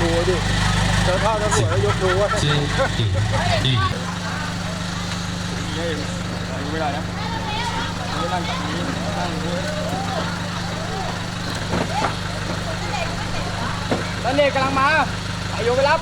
ดูดิเจอเท่าตำรวจแล้วยกดูว่าเจ๊กี่กี่ไม่ได้นะไม่นั่งแบบนี้นั่งด้วยนั่นเนกกำลังมาไอายุไปรับ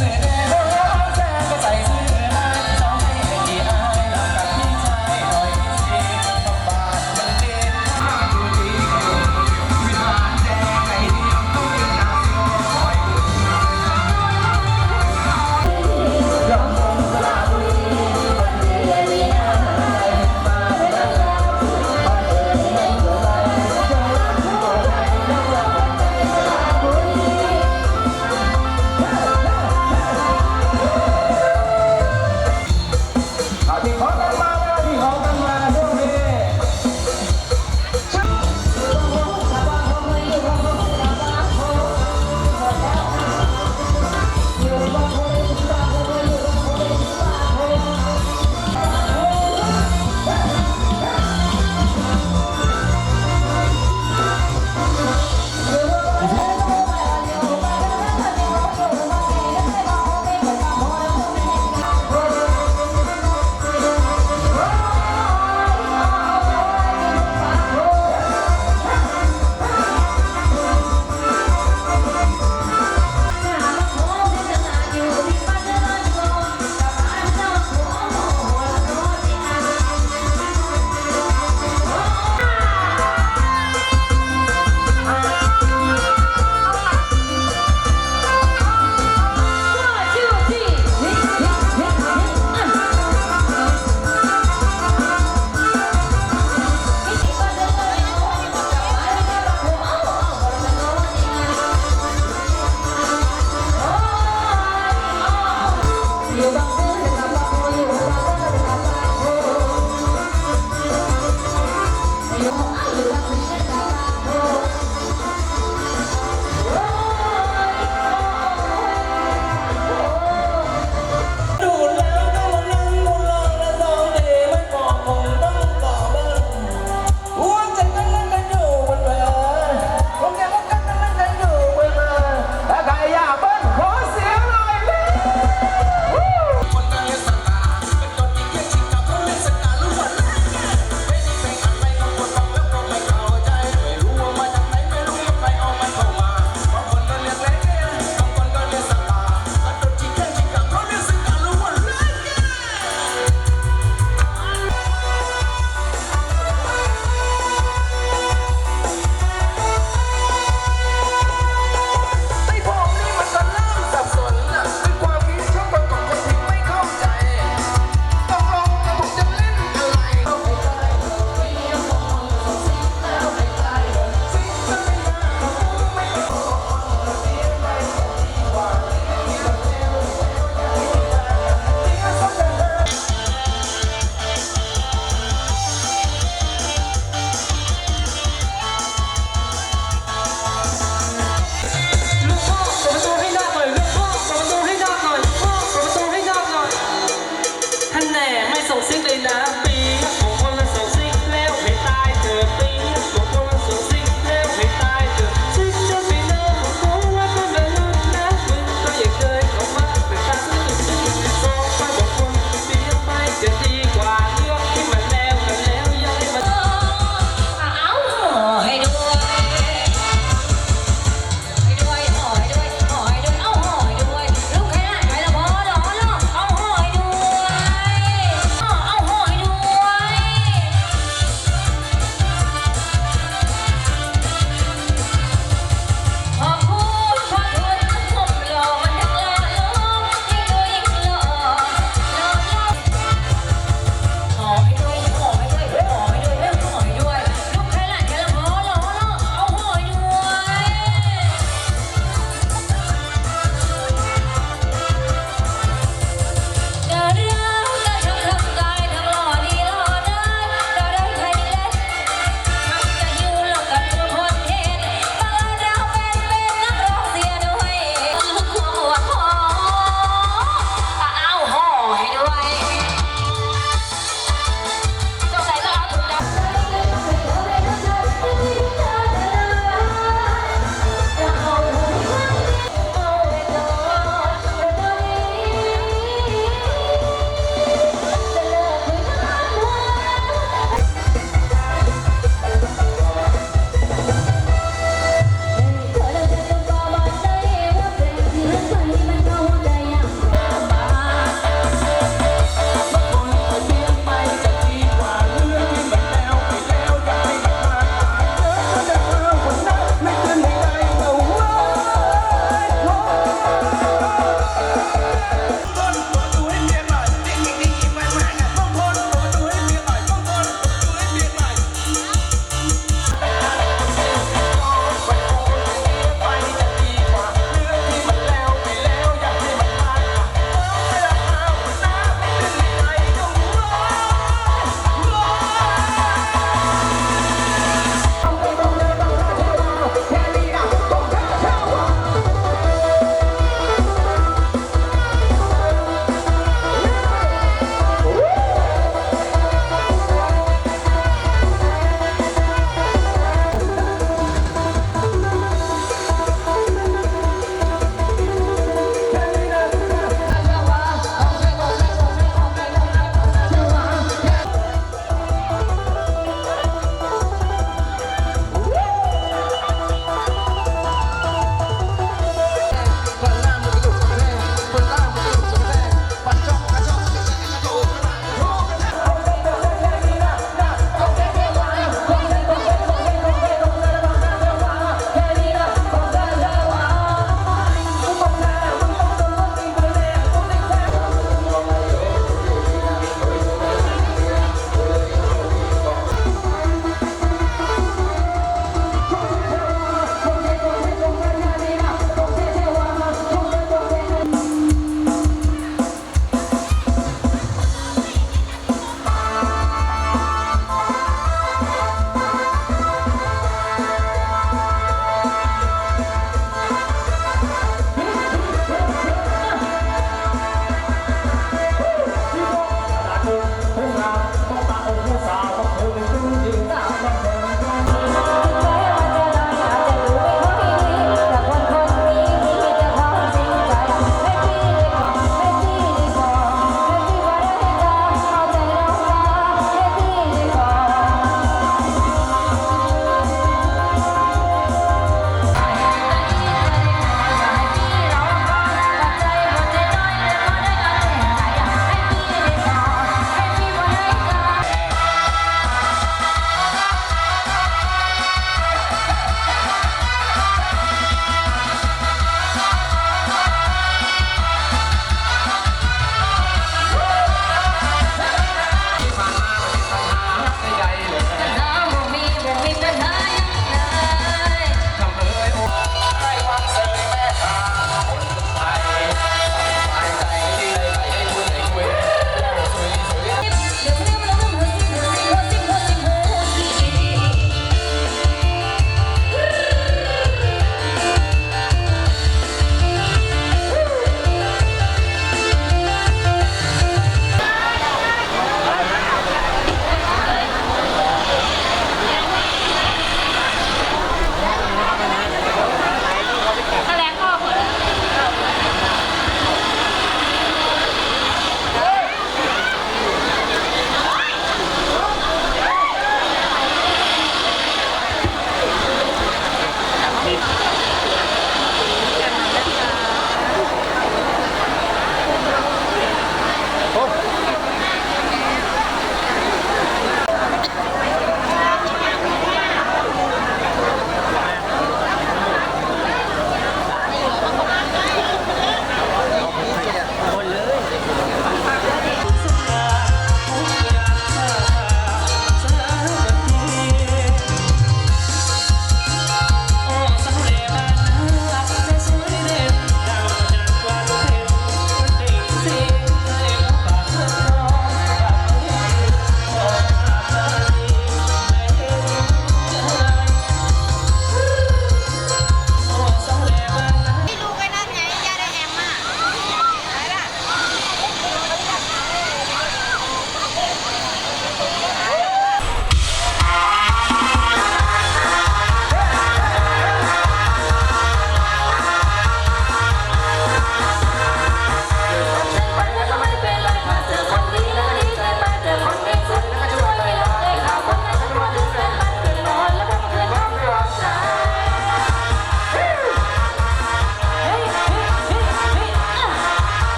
said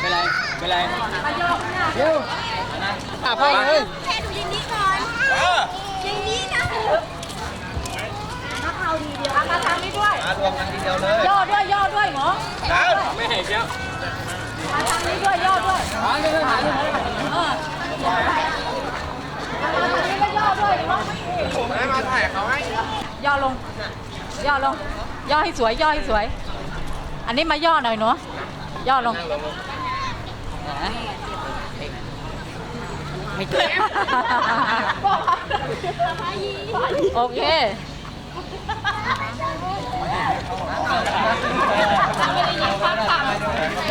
ไม่ไรไม่ไรอะพ่อเลยแค่ดูอย่างนี้ก่อนย่างนี้นะนักข่าวดีเดียวมาทางนี้ด้วยรวมกันทีเดียวเลยย่อด้วยย่อด้วยหมอ ไม่เห็นเยอะมาทางนี้ด้วยย่อด้วยหาเลยหาเลยเออมาทางนี้ก็ย่อด้วยหมอมาถ่ายเขาให้ย่อลง ย่อลง ย่อให้สวย ย่อให้สวย อันนี้มาย่อหน่อยเนาะ ย่อลงไม่เจ็บโอเค 咱们的烟花ย่